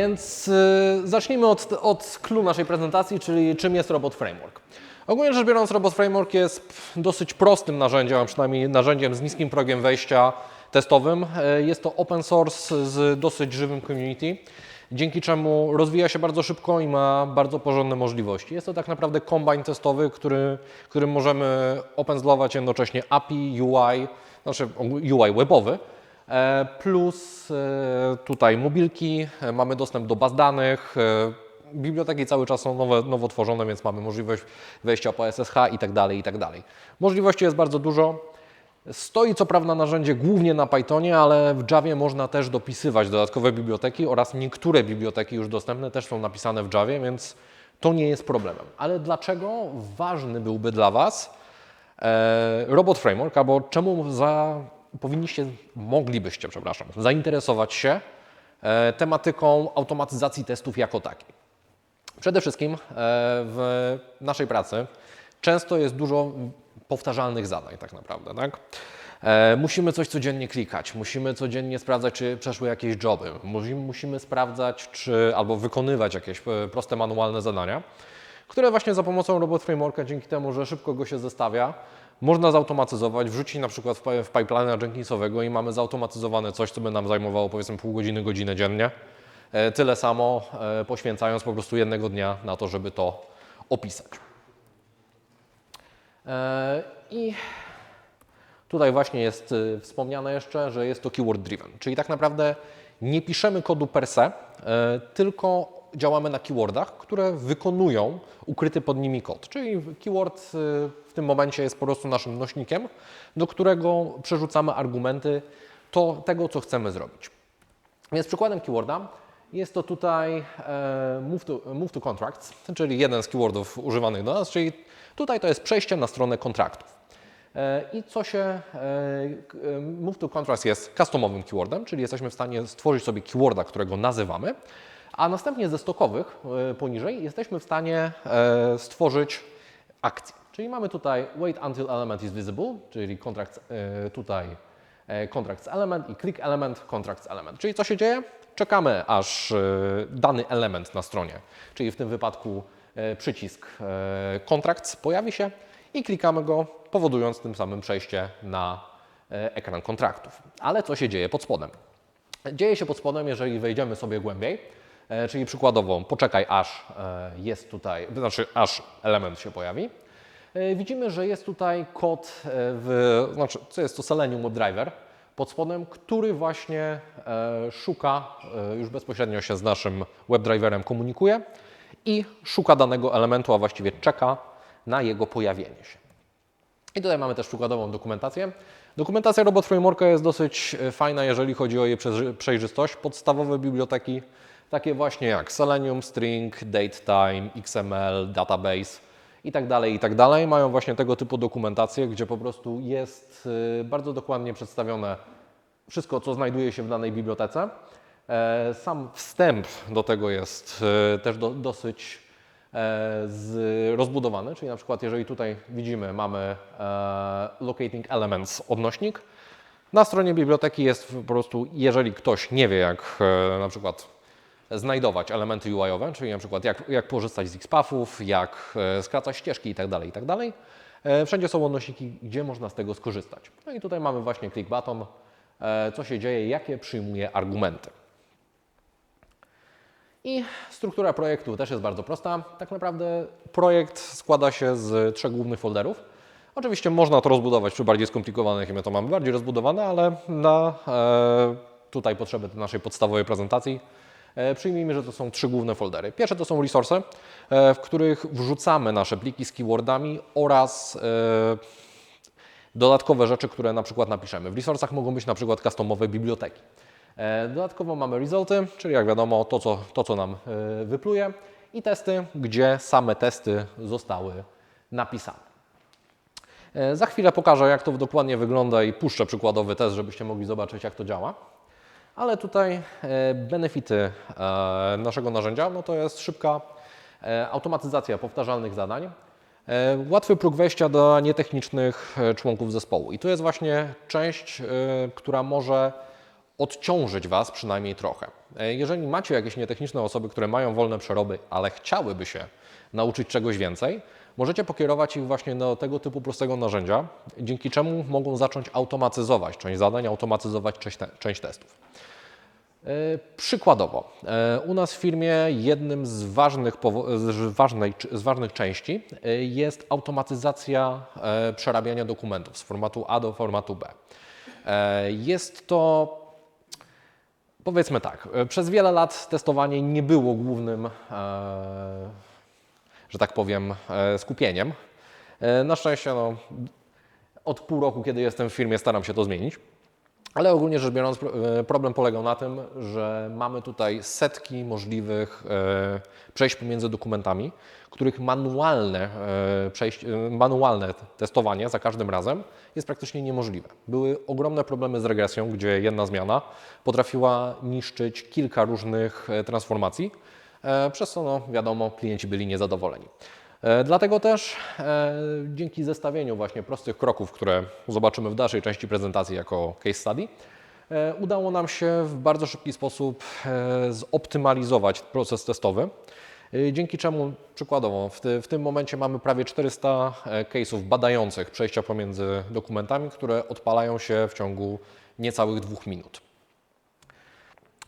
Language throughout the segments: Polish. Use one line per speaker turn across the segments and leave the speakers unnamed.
więc y, zacznijmy od, od clue naszej prezentacji, czyli czym jest Robot Framework. Ogólnie rzecz biorąc, Robot Framework jest dosyć prostym narzędziem, a przynajmniej narzędziem z niskim progiem wejścia testowym. E, Jest to open source z dosyć żywym community, dzięki czemu rozwija się bardzo szybko i ma bardzo porządne możliwości. Jest to tak naprawdę kombine testowy, który, którym możemy openzlować jednocześnie API, UI, znaczy UI webowy, plus e, tutaj mobilki, e, mamy dostęp do baz danych, e, Biblioteki cały czas są nowe, nowo tworzone, więc mamy możliwość wejścia po SSH i tak dalej, i tak dalej. Możliwości jest bardzo dużo. Stoi co prawda narzędzie głównie na Pythonie, ale w Javie można też dopisywać dodatkowe biblioteki oraz niektóre biblioteki już dostępne też są napisane w Javie, więc to nie jest problemem. Ale dlaczego ważny byłby dla Was e, Robot Framework, albo czemu za, powinniście, moglibyście, przepraszam, zainteresować się e, tematyką automatyzacji testów jako takiej? Przede wszystkim e, w naszej pracy często jest dużo powtarzalnych zadań tak naprawdę, tak? E, Musimy coś codziennie klikać, musimy codziennie sprawdzać, czy przeszły jakieś joby, musimy, sprawdzać, czy albo wykonywać jakieś proste manualne zadania, które właśnie za pomocą Robot Frameworka, dzięki temu, że szybko go się zestawia, można zautomatyzować, wrzucić na przykład w pi- w pipeline'a Jenkinsowego i mamy zautomatyzowane coś, co by nam zajmowało powiedzmy pół godziny, godzinę dziennie. E, Tyle samo e, poświęcając po prostu jednego dnia na to, żeby to opisać. E, I tutaj właśnie jest wspomniane jeszcze, że jest to keyword driven, czyli tak naprawdę nie piszemy kodu per se, tylko działamy na keywordach, które wykonują ukryty pod nimi kod. Czyli keyword y, w tym momencie jest po prostu naszym nośnikiem, do którego przerzucamy argumenty to, tego, co chcemy zrobić. Więc przykładem keyworda jest to tutaj e, move, to, move to contracts, czyli jeden z keywordów używanych do nas, czyli tutaj to jest przejście na stronę kontraktów. E, I co się, e, move to contracts jest customowym keywordem, czyli jesteśmy w stanie stworzyć sobie keyworda, którego nazywamy, a następnie ze stokowych e, poniżej jesteśmy w stanie e, stworzyć akcję. Czyli mamy tutaj wait until element is visible, czyli kontrakt e, tutaj contracts element i click element, contracts element. Czyli co się dzieje? Czekamy, aż dany element na stronie, czyli w tym wypadku przycisk contracts pojawi się i klikamy go, powodując tym samym przejście na ekran kontraktów. Ale co się dzieje pod spodem? Dzieje się pod spodem, jeżeli wejdziemy sobie głębiej, czyli przykładowo poczekaj aż e, jest tutaj, znaczy aż element się pojawi. E, Widzimy, że jest tutaj kod e, w, znaczy co jest to Selenium WebDriver pod spodem, który właśnie e, szuka, e, już bezpośrednio się z naszym WebDriverem komunikuje i szuka danego elementu, a właściwie czeka na jego pojawienie się. I tutaj mamy też przykładową dokumentację. Dokumentacja Robot Frameworka jest dosyć e, fajna, jeżeli chodzi o jej przejrzystość. Podstawowe biblioteki, takie właśnie jak Selenium, String, DateTime, XML, Database i tak dalej, i tak mają właśnie tego typu dokumentację, gdzie po prostu jest e, bardzo dokładnie przedstawione wszystko, co znajduje się w danej bibliotece. E, Sam wstęp do tego jest e, też do, dosyć e, rozbudowany, czyli na przykład jeżeli tutaj widzimy, mamy e, locating elements odnośnik, na stronie biblioteki jest po prostu, jeżeli ktoś nie wie jak na przykład znajdować elementy UI-owe, czyli na przykład jak, jak korzystać z XPathów, jak e, skracać ścieżki itd., itd., e, wszędzie są odnośniki, gdzie można z tego skorzystać. No i tutaj mamy właśnie click button, e, co się dzieje, jakie przyjmuje argumenty. I struktura projektu też jest bardzo prosta. Tak naprawdę projekt składa się z trzech głównych folderów. Oczywiście można to rozbudować przy bardziej skomplikowanych i my to mamy bardziej rozbudowane, ale na e, tutaj potrzeby naszej podstawowej prezentacji przyjmijmy, że to są trzy główne foldery. Pierwsze to są resource, e, w których wrzucamy nasze pliki z keywordami oraz e, dodatkowe rzeczy, które na przykład napiszemy. W resourcach mogą być na przykład customowe biblioteki. E, Dodatkowo mamy resulty, czyli jak wiadomo to, co, to, co nam e, wypluje i testy, gdzie same testy zostały napisane. E, Za chwilę pokażę, jak to dokładnie wygląda i puszczę przykładowy test, żebyście mogli zobaczyć, jak to działa. Ale tutaj e, benefity e, naszego narzędzia no to jest szybka e, automatyzacja powtarzalnych zadań, łatwy próg wejścia dla nietechnicznych członków zespołu. I tu jest właśnie część, która może odciążyć Was przynajmniej trochę. Jeżeli macie jakieś nietechniczne osoby, które mają wolne przeroby, ale chciałyby się nauczyć czegoś więcej, możecie pokierować ich właśnie do tego typu prostego narzędzia, dzięki czemu mogą zacząć automatyzować część zadań, automatyzować część, te, część testów. E, Przykładowo, e, u nas w firmie jednym z ważnych, z ważnej, z ważnych części e, jest automatyzacja przerabiania dokumentów z formatu A do formatu B. Jest to Powiedzmy tak, przez wiele lat testowanie nie było głównym, że tak powiem, e, skupieniem. E, Na szczęście no, od pół roku, kiedy jestem w firmie, staram się to zmienić. Ale ogólnie rzecz biorąc, e, problem polegał na tym, że mamy tutaj setki możliwych przejść pomiędzy dokumentami, których manualne, przejść, manualne testowanie za każdym razem jest praktycznie niemożliwe. Były ogromne problemy z regresją, gdzie jedna zmiana potrafiła niszczyć kilka różnych transformacji, przez co, no, wiadomo, klienci byli niezadowoleni. E, Dlatego też e, dzięki zestawieniu właśnie prostych kroków, które zobaczymy w dalszej części prezentacji jako case study, e, udało nam się w bardzo szybki sposób e, zoptymalizować proces testowy. e, Dzięki czemu, przykładowo, w, w tym momencie mamy prawie 400 e, case'ów badających przejścia pomiędzy dokumentami, które odpalają się w ciągu niecałych dwóch minut.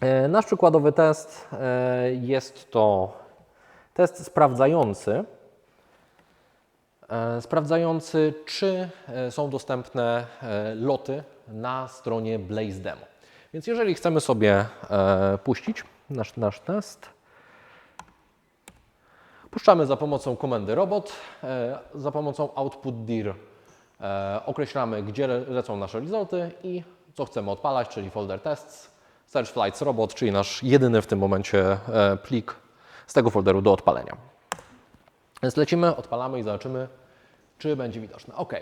E, Nasz przykładowy test e, jest to test sprawdzający, e, sprawdzający, czy są dostępne loty na stronie Blaze Demo. Więc jeżeli chcemy sobie puścić nasz, nasz test, puszczamy za pomocą komendy robot, za pomocą output dir określamy, gdzie le- lecą nasze resulty i co chcemy odpalać, czyli folder tests, search flights robot, czyli nasz jedyny w tym momencie e, plik z tego folderu do odpalenia. Więc lecimy, odpalamy i zobaczymy, czy będzie widoczne. OK.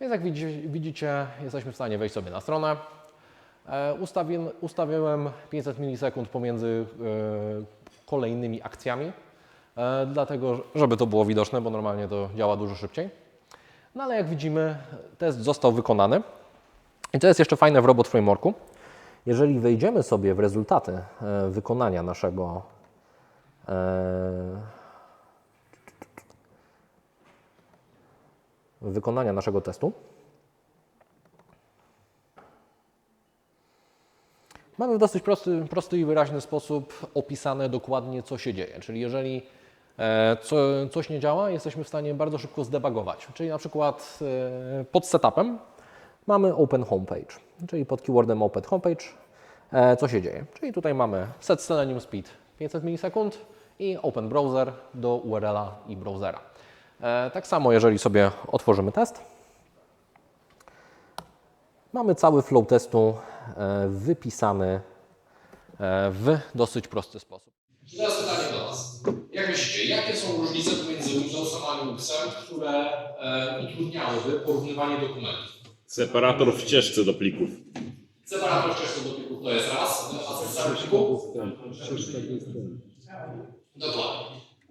Więc jak widzi- widzicie, jesteśmy w stanie wejść sobie na stronę. E, Ustawi, ustawiłem 500 milisekund pomiędzy e, kolejnymi akcjami, dlatego, żeby to było widoczne, bo normalnie to działa dużo szybciej. No ale jak widzimy, test został wykonany. I co jest jeszcze fajne w Robot Frameworku, jeżeli wejdziemy sobie w rezultaty e, wykonania naszego e, wykonania naszego testu, mamy w dosyć prosty, prosty i wyraźny sposób opisane dokładnie, co się dzieje. Czyli jeżeli e, co, coś nie działa, jesteśmy w stanie bardzo szybko zdebugować. Czyli na przykład pod setupem mamy Open Homepage, czyli pod keywordem Open Homepage e, co się dzieje. Czyli tutaj mamy set Selenium Speed 500 milisekund i Open Browser do URL-a i browsera. E, Tak samo jeżeli sobie otworzymy test, mamy cały flow testu e, wypisany e, w dosyć prosty sposób. Teraz pytanie do Was. Jak myślicie, jakie są różnice pomiędzy Windowsem a Linuxem, które e, utrudniałyby porównywanie dokumentów?
Separator w ścieżce do plików.
Separator ścieżki do plików to jest raz, a zestaw plików? Dokładnie.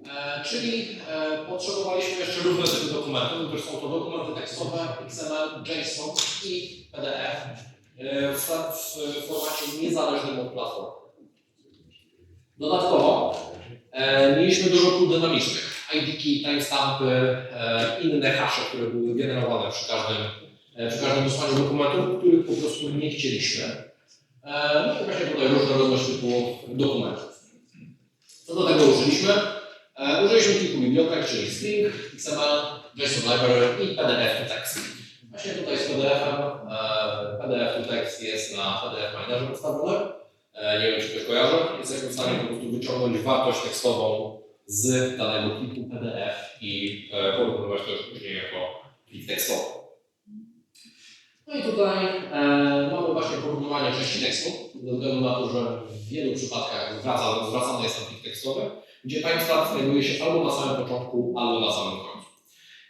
E, czyli e, potrzebowaliśmy jeszcze różne typy dokumentów, gdyż są to dokumenty tekstowe, XML, JSON i PDF e, w, w formacie niezależnym od platformy. Dodatkowo e, mieliśmy dużo pól dynamicznych, ID-ki, timestampy, e, inne hasze, które były generowane przy każdym, przy każdym wysłaniu dokumentów, których po prostu nie chcieliśmy. E, no i właśnie tutaj różnorodność typu dokumentów. Co do tego użyliśmy? E, użyliśmy kilku bibliotek, czyli String, XML, JSON Library i PDF to text. Właśnie tutaj z PDF-em, e, PDF to text jest na PDF Minerze przedstawiony. E, nie wiem, czy ktoś kojarzy. Jesteśmy w stanie po prostu wyciągnąć wartość tekstową z danego pliku PDF i e, porównywać to już później jako plik tekstowy. No i tutaj e, mamy właśnie porównywanie części tekstu, ze względu na to, że w wielu przypadkach zwraca, zwracany jest tam plik tekstowy, gdzie timestamp znajduje się albo na samym początku, albo na samym końcu.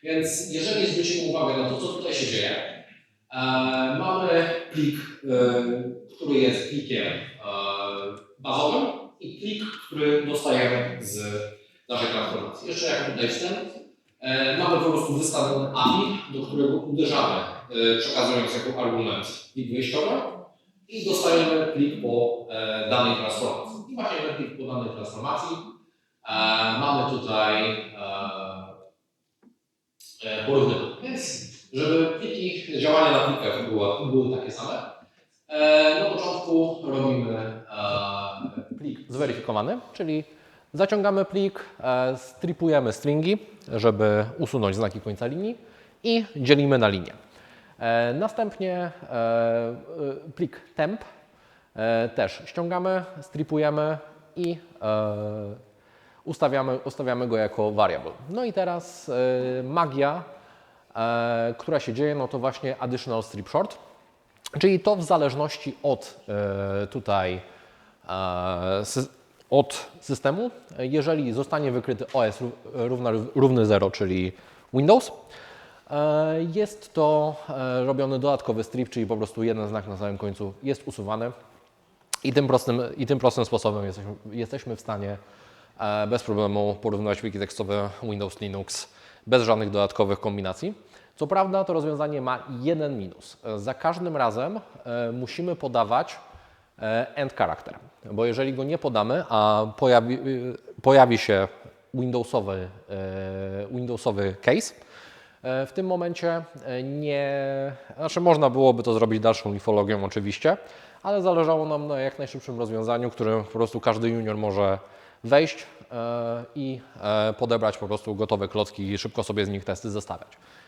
Więc jeżeli zwrócimy uwagę na to, co tutaj się dzieje, e, mamy plik, e, który jest plikiem e, bazowym i plik, który dostajemy z naszej transformacji. Jeszcze jako tutaj wstęp, Mamy po prostu wystawiony API, do którego uderzamy, e, przekazując jako argument plik wyjściowy i dostajemy plik po e, danej transformacji. I właśnie ten plik po danej transformacji e, mamy tutaj e, e, porównywalny. Więc, żeby pliki, działania na plikach były, były takie same, e, na początku robimy e, plik zweryfikowany, czyli zaciągamy plik, e, stripujemy stringi, żeby usunąć znaki końca linii i dzielimy na linię. E, Następnie e, plik temp też ściągamy, stripujemy i ustawiamy, ustawiamy go jako variable. No i teraz magia, która się dzieje, no to właśnie additional strip short, czyli to w zależności od tutaj od systemu, jeżeli zostanie wykryty OS ró- równa, równy 0, czyli Windows, e, jest to e, robiony dodatkowy strip, czyli po prostu jeden znak na samym końcu jest usuwany i tym prostym, i tym prostym sposobem jesteśmy, w stanie e, bez problemu porównywać pliki tekstowe Windows, Linux bez żadnych dodatkowych kombinacji. Co prawda to rozwiązanie ma jeden minus. Za każdym razem musimy podawać end character, bo jeżeli go nie podamy, a pojawi, pojawi się Windowsowy, e, Windowsowy case, E, W tym momencie e, nie, znaczy można byłoby to zrobić dalszą lifologią oczywiście, ale zależało nam na jak najszybszym rozwiązaniu, którym po prostu każdy junior może wejść i podebrać po prostu gotowe klocki i szybko sobie z nich testy zestawiać.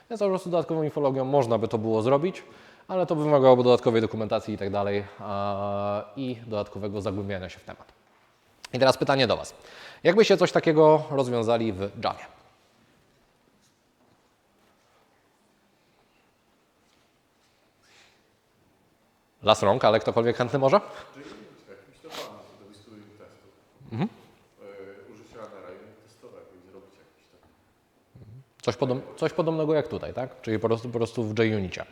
Więc po prostu dodatkową infologią można by to było zrobić, ale to wymagałoby dodatkowej dokumentacji i tak dalej i dodatkowego zagłębiania się w temat. I teraz pytanie do Was. Jakbyście coś takiego rozwiązali w Javie? Las rąk, ale ktokolwiek chętny może?
Mhm.
Coś, podob, coś podobnego jak tutaj, tak? Czyli po prostu, po prostu w JUnicie.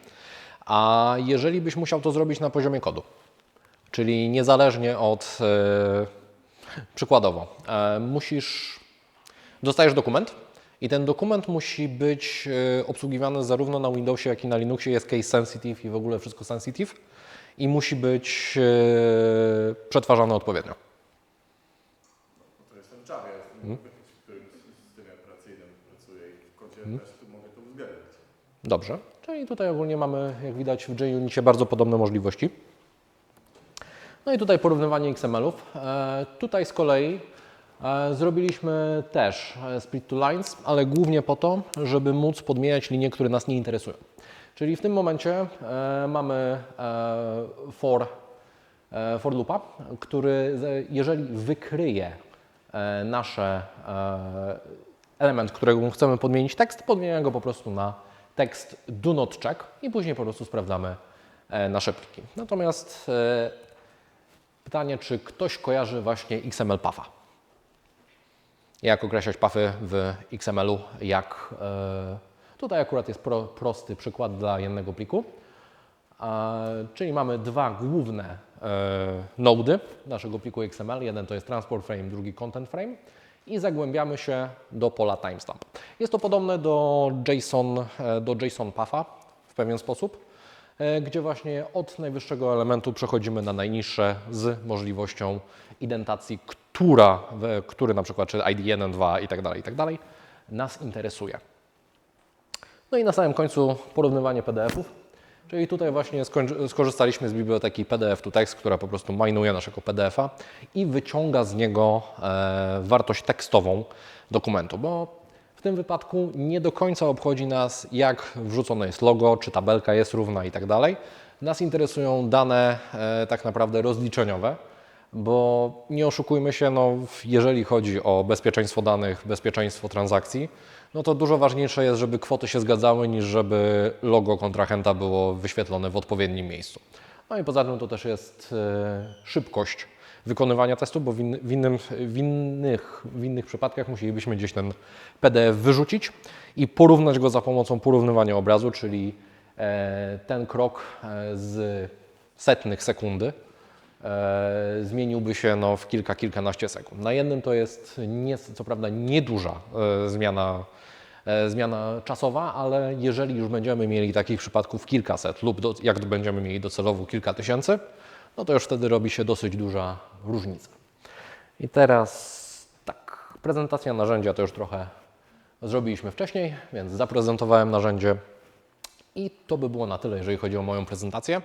A jeżeli byś musiał to zrobić na poziomie kodu, czyli niezależnie od, e, przykładowo, e, musisz, dostajesz dokument i ten dokument musi być e, obsługiwany zarówno na Windowsie, jak i na Linuxie, jest case sensitive i w ogóle wszystko sensitive i musi być przetwarzany odpowiednio.
No to jestem w Javie, jestem w którym systemie operacyjnym pracuję i w kodzie testu mogę to uwzględnić.
Dobrze, czyli tutaj ogólnie mamy, jak widać w JUnicie, bardzo podobne możliwości. No i tutaj porównywanie XML-ów. E, tutaj z kolei e, zrobiliśmy też e, split to lines, ale głównie po to, żeby móc podmieniać linie, które nas nie interesują. Czyli w tym momencie mamy for, for loopa, który jeżeli wykryje nasze element, którego chcemy podmienić tekst, podmieniamy go po prostu na tekst do not check i później po prostu sprawdzamy e, nasze pliki. Natomiast e, pytanie, czy ktoś kojarzy właśnie XML Puffa? Jak określać puffy w XML-u, jak e, tutaj akurat jest pro, prosty przykład dla jednego pliku. Czyli mamy dwa główne nody naszego pliku XML. Jeden to jest transport frame, drugi content frame i zagłębiamy się do pola timestamp. Jest to podobne do JSON, e, do JSON Puffa w pewien sposób, e, gdzie właśnie od najwyższego elementu przechodzimy na najniższe z możliwością identacji, która, który na przykład czy ID 1, 2 i tak dalej, i tak dalej nas interesuje. No i na samym końcu porównywanie PDF-ów. Czyli tutaj właśnie skorzystaliśmy z biblioteki PDF to Text, która po prostu majnuje naszego PDF-a i wyciąga z niego e, wartość tekstową dokumentu, bo w tym wypadku nie do końca obchodzi nas, jak wrzucone jest logo, czy tabelka jest równa i tak dalej. Nas interesują dane e, tak naprawdę rozliczeniowe, bo nie oszukujmy się, no, jeżeli chodzi o bezpieczeństwo danych, bezpieczeństwo transakcji, no to dużo ważniejsze jest, żeby kwoty się zgadzały, niż żeby logo kontrahenta było wyświetlone w odpowiednim miejscu. No i poza tym to też jest e, szybkość wykonywania testu, bo w, in, w, innym, w, innych, w innych przypadkach musielibyśmy gdzieś ten PDF wyrzucić i porównać go za pomocą porównywania obrazu, czyli e, ten krok e, z setnych sekundy e, zmieniłby się no, w kilka, kilkanaście sekund. Na jednym to jest nie, co prawda nieduża e, zmiana e, zmiana czasowa, ale jeżeli już będziemy mieli takich przypadków kilkaset lub do, jak będziemy mieli docelowo kilka tysięcy, no to już wtedy robi się dosyć duża różnica. I teraz tak, prezentacja narzędzia to już trochę zrobiliśmy wcześniej, więc zaprezentowałem narzędzie i to by było na tyle, jeżeli chodzi o moją prezentację.